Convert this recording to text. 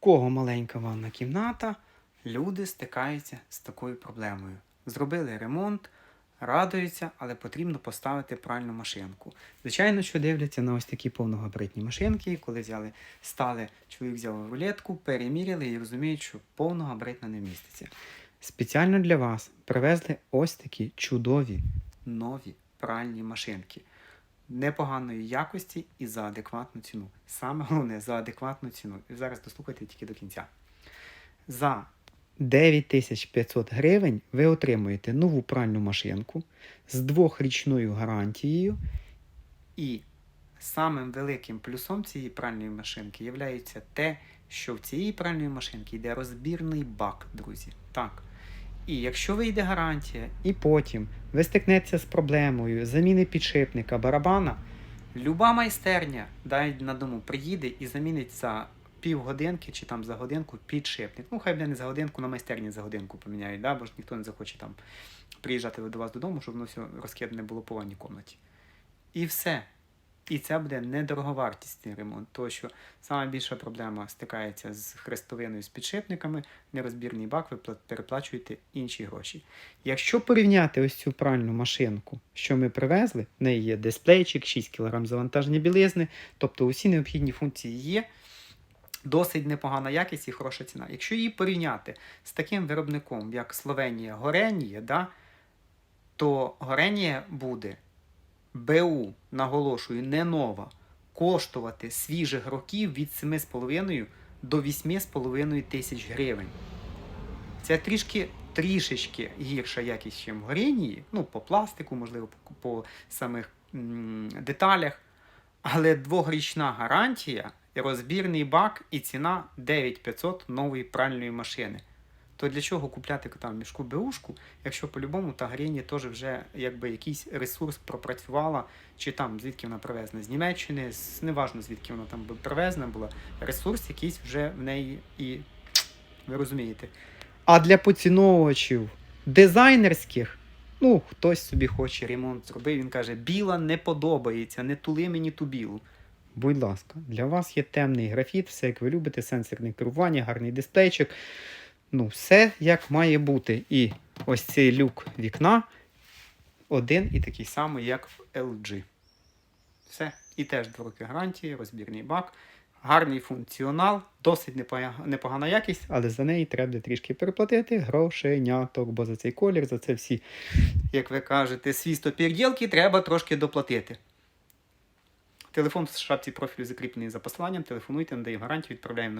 кого маленька ванна кімната, люди стикаються з такою проблемою. Зробили ремонт, радуються, але потрібно поставити пральну машинку. Звичайно, що дивляться на ось такі повногабаритні машинки, коли взяли, стали, чоловік взяв рулетку, переміряли і розуміють, що повногабаритна не вміститься. Спеціально для вас привезли ось такі чудові нові пральні машинки непоганої якості і за адекватну ціну. Саме головне за адекватну ціну. І зараз дослухайте тільки до кінця. За 9500 гривень ви отримуєте нову пральну машинку з двохрічною гарантією. І самим великим плюсом цієї пральної машинки є те, що в цієї пральної машинки йде розбірний бак, друзі. Так. І якщо вийде гарантія, і потім ви стикнеться з проблемою заміни підшипника барабана, люба майстерня дай на дому приїде і замінить за півгодинки чи там за годинку підшипник. Ну, хай буде не за годинку, на майстерні за годинку поміняють, да? бо ж ніхто не захоче там приїжджати до вас додому, щоб воно все розкидане було по ванній комнаті. І все. І це буде недороговартісний ремонт, тому що саме більша проблема стикається з хрестовиною з підшипниками, нерозбірний бак, ви переплачуєте інші гроші. Якщо порівняти ось цю пральну машинку, що ми привезли, в неї є дисплейчик, 6 кг завантаження білизни, тобто усі необхідні функції є. Досить непогана якість і хороша ціна. Якщо її порівняти з таким виробником, як Словенія Горенія, да, то Горенія буде БУ, наголошую, не нова, коштувати свіжих років від 7,5 до 8,5 тисяч гривень. Це трішки трішечки гірша якість, ніж в Горенії, ну, по пластику, можливо, по, по самих м, деталях. Але двохрічна гарантія, розбірний бак і ціна 9500 нової пральної машини. То для чого купляти там мішку беушку, якщо по-любому та Грені теж вже якби якийсь ресурс пропрацювала, чи там звідки вона привезена з Німеччини, з неважно звідки вона там привезена була, ресурс якийсь вже в неї і ви розумієте. А для поціновувачів дизайнерських, ну, хтось собі хоче ремонт зробив, він каже, біла не подобається, не тули мені ту білу. Будь ласка, для вас є темний графіт, все як ви любите, сенсорне керування, гарний дисплейчик. Ну, все як має бути. І ось цей люк вікна один і такий самий, як в LG. Все. І теж 2 роки гарантії, розбірний бак, гарний функціонал, досить непогана якість, але за неї треба трішки переплатити грошеняток, бо за цей колір, за це всі, як ви кажете, свістопірділки треба трошки доплатити. Телефон в шапці профілю закріплений за посиланням, телефонуйте, надаємо гарантію, відправляємо